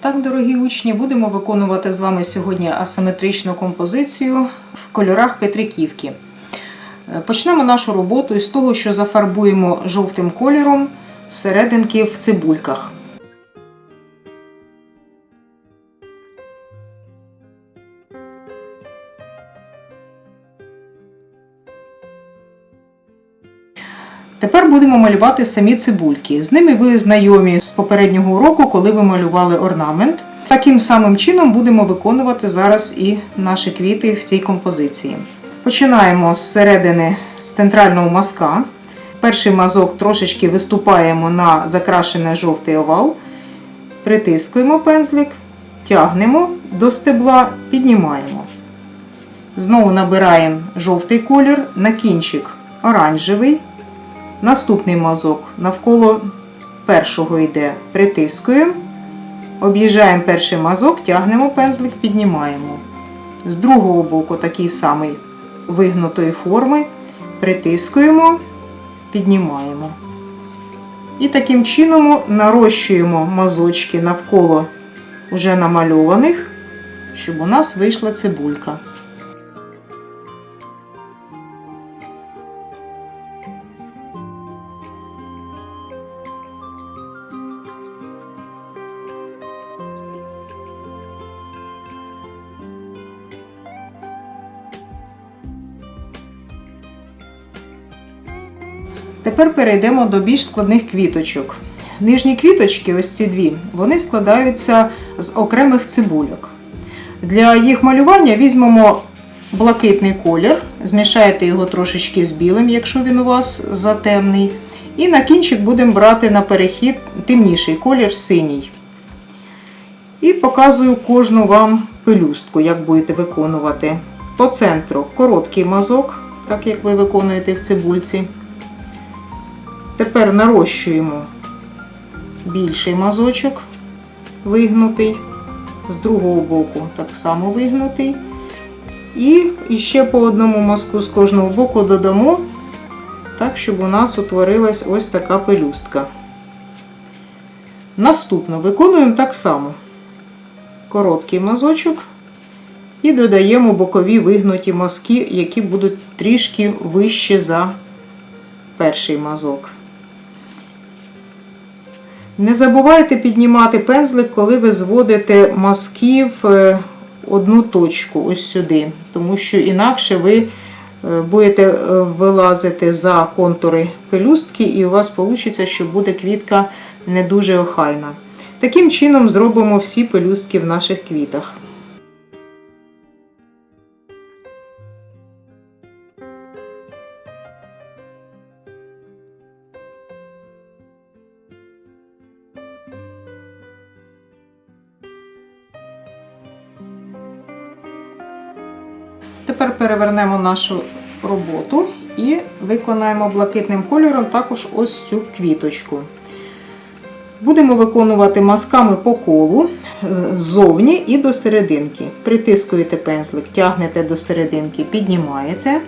Так, дорогі учні, будемо виконувати з вами сьогодні асиметричну композицію в кольорах Петриківки. Е, Почнемо нашу роботу із того, що зафарбуємо жовтим кольором серединки в цибульках. Будемо малювати самі цибульки. З ними ви знайомі з попереднього уроку, коли ви малювали орнамент. Таким самим чином будемо виконувати зараз і наші квіти в цій композиції. Починаємо з середини з центрального мазка. Перший мазок трошечки виступаємо на закрашений жовтий овал, притискуємо пензлик, тягнемо до стебла, піднімаємо. Знову набираємо жовтий колір на кінчик оранжевий. Наступний мазок навколо першого йде, притискуємо, об'їжджаємо перший мазок, тягнемо пензлик, піднімаємо. З другого боку такий самий вигнутої форми, притискуємо, піднімаємо. І таким чином нарощуємо мазочки навколо вже намальованих, щоб у нас вийшла цибулька. Тепер перейдемо до більш складних квіточок. Нижні квіточки, ось ці дві, вони складаються з окремих цибульок. Для їх малювання візьмемо блакитний колір, змішаєте його трошечки з білим, якщо він у вас затемний. І на кінчик будемо брати на перехід темніший колір синій. І показую кожну вам пелюстку, як будете виконувати. По центру короткий мазок, так як ви виконуєте в цибульці. Тепер нарощуємо більший мазочок вигнутий, з другого боку так само вигнутий. І ще по одному мазку з кожного боку додамо, так, щоб у нас утворилась ось така пелюстка. Наступно виконуємо так само короткий мазочок і додаємо бокові вигнуті мазки, які будуть трішки вище за перший мазок. Не забувайте піднімати пензлик, коли ви зводите мазки в е, одну точку, ось сюди, тому що інакше ви е, будете е, вилазити за контури пелюстки, і у вас вийде, що буде квітка не дуже охайна. Таким чином зробимо всі пелюстки в наших квітах. Тепер перевернемо нашу роботу і виконаємо блакитним кольором також ось цю квіточку. Будемо виконувати мазками по колу ззовні і до серединки. Притискуєте пензлик, тягнете до серединки, піднімаєте.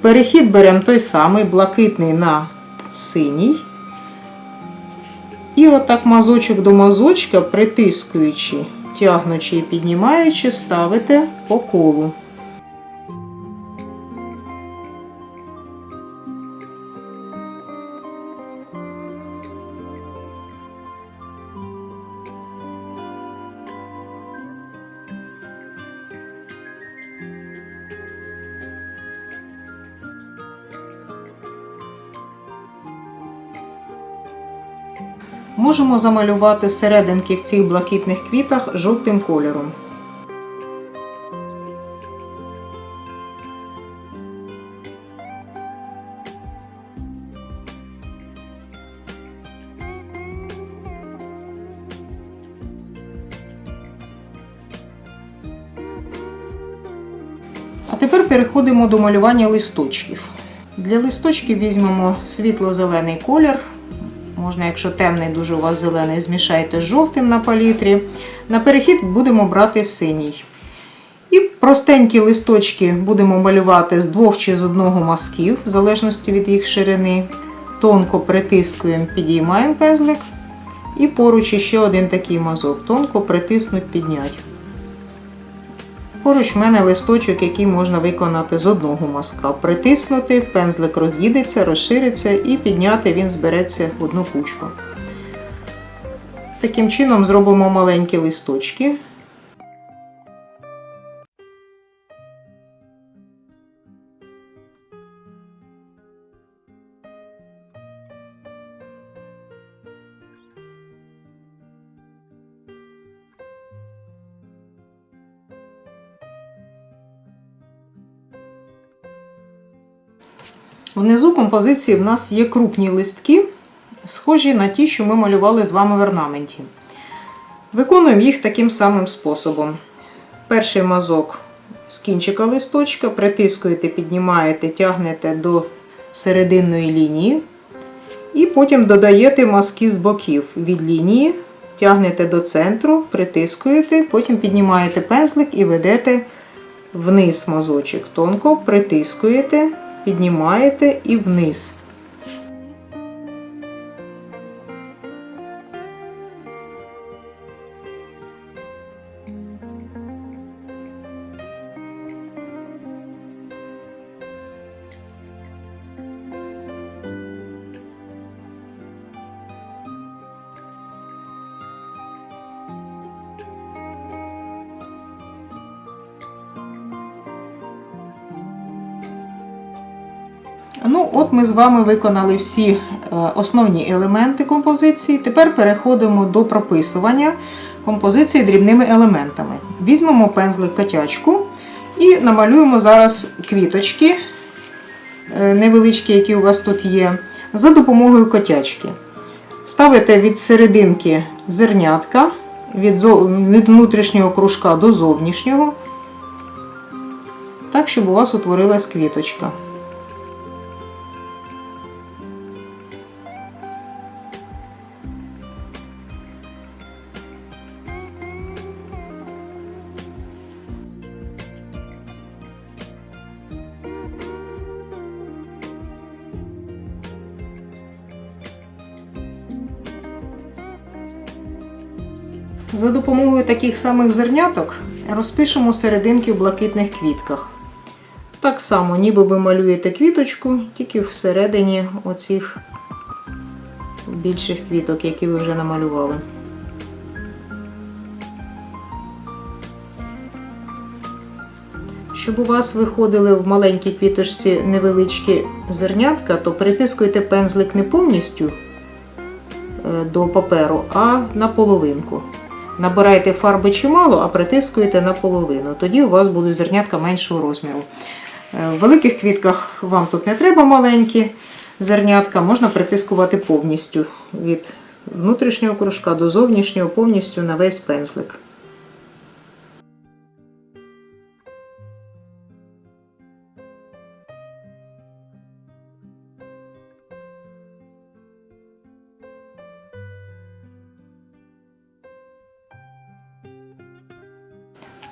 Перехід беремо той самий блакитний на синій. І отак мазочок до мазочка, притискуючи, тягнучи і піднімаючи, ставите по колу. Можемо замалювати серединки в цих блакитних квітах жовтим кольором. А тепер переходимо до малювання листочків. Для листочків візьмемо світло-зелений колір. Можна, якщо темний, дуже у вас зелений, змішайте з жовтим на палітрі. На перехід будемо брати синій. І простенькі листочки будемо малювати з двох чи з одного мазків, в залежності від їх ширини. Тонко притискуємо, підіймаємо пензлик, І поруч ще один такий мазок. Тонко притиснуть, піднять. Поруч в мене листочок, який можна виконати з одного мазка. Притиснути, пензлик роз'їдеться, розшириться і підняти він збереться в одну кучку. Таким чином зробимо маленькі листочки. Внизу композиції в нас є крупні листки, схожі на ті, що ми малювали з вами в орнаменті. Виконуємо їх таким самим способом. Перший мазок з кінчика листочка, притискуєте, піднімаєте, тягнете до серединної лінії. І потім додаєте мазки з боків від лінії, тягнете до центру, притискуєте, потім піднімаєте пензлик і ведете вниз мазочок. Тонко притискуєте, піднімаєте і вниз. От ми з вами виконали всі е, основні елементи композиції. Тепер переходимо до прописування композиції дрібними елементами. Візьмемо пензлик котячку і намалюємо зараз квіточки е, невеличкі, які у вас тут є, за допомогою котячки. Ставите від серединки зернятка, від, внутрішнього кружка до зовнішнього, так, щоб у вас утворилась квіточка. За допомогою таких самих зерняток розпишемо серединки в блакитних квітках. Так само, ніби ви малюєте квіточку, тільки всередині оцих більших квіток, які ви вже намалювали. Щоб у вас виходили в маленькій квіточці невеличкі зернятка, то притискуйте пензлик не повністю е, до паперу, а на половинку. Набираєте фарби чимало, а притискуєте наполовину. Тоді у вас будуть зернятка меншого розміру. Е, В великих квітках вам тут не треба маленькі зернятка, можна притискувати повністю від внутрішнього кружка до зовнішнього, повністю на весь пензлик.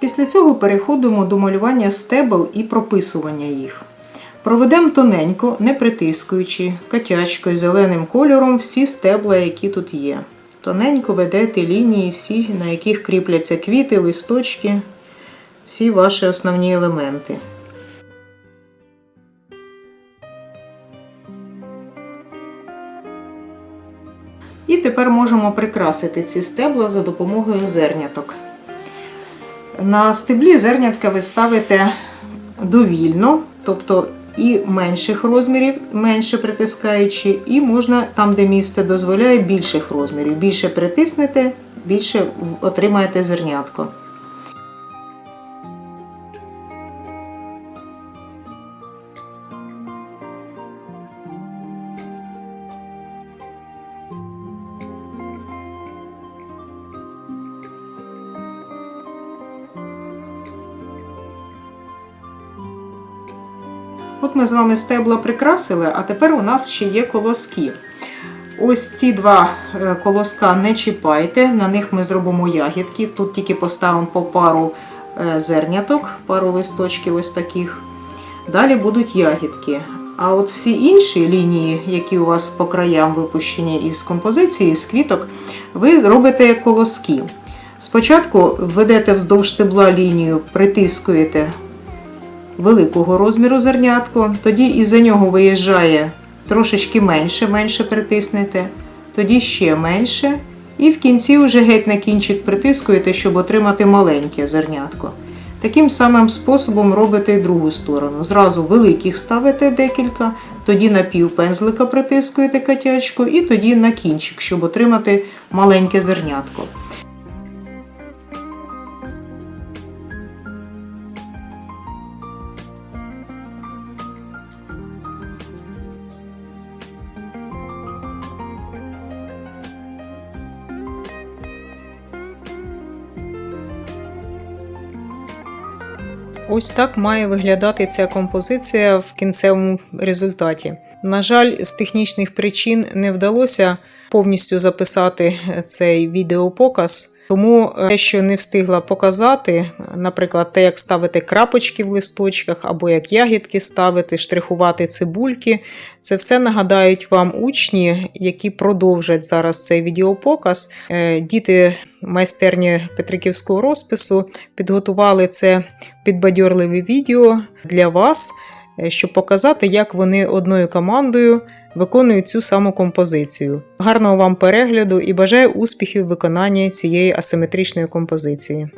Після цього переходимо до малювання стебел і прописування їх. Проведемо тоненько, не притискуючи котячкою зеленим кольором всі стебла, які тут є. Тоненько ведете лінії, всі, на яких кріпляться квіти, листочки, всі ваші основні елементи. І тепер можемо прикрасити ці стебла за допомогою зерняток. На стеблі зернятка ви ставите довільно, тобто і менших розмірів, менше притискаючи, і можна там, де місце дозволяє, більших розмірів. Більше притиснете, більше отримаєте зернятко. От ми з вами стебла прикрасили, а тепер у нас ще є колоски. Ось ці два е, колоска не чіпайте, на них ми зробимо ягідки. Тут тільки поставимо по пару е, зерняток, пару листочків ось таких. Далі будуть ягідки. А от всі інші лінії, які у вас по краям випущені із композиції, з квіток, ви робите колоски. Спочатку введете вздовж стебла лінію, притискуєте великого розміру зернятко, тоді із-за нього виїжджає трошечки менше, менше притиснете, тоді ще менше. І в кінці вже геть на кінчик притискуєте, щоб отримати маленьке зернятко. Таким самим способом робите і другу сторону. Зразу великих ставите декілька, тоді на пів пензлика притискуєте котячку, і тоді на кінчик, щоб отримати маленьке зернятко. Ось так має виглядати ця композиція в кінцевому результаті. На жаль, з технічних причин не вдалося повністю записати цей відеопоказ, тому е, те, що не встигла показати, наприклад, те, як ставити крапочки в листочках, або як ягідки ставити, штрихувати цибульки, це все нагадають вам учні, які продовжать зараз цей відеопоказ. Е, Діти майстерні Петриківського розпису підготували це підбадьорливе відео для вас, е, щоб показати, як вони одною командою виконують цю саму композицію. Гарного вам перегляду і бажаю успіхів в виконанні цієї асиметричної композиції.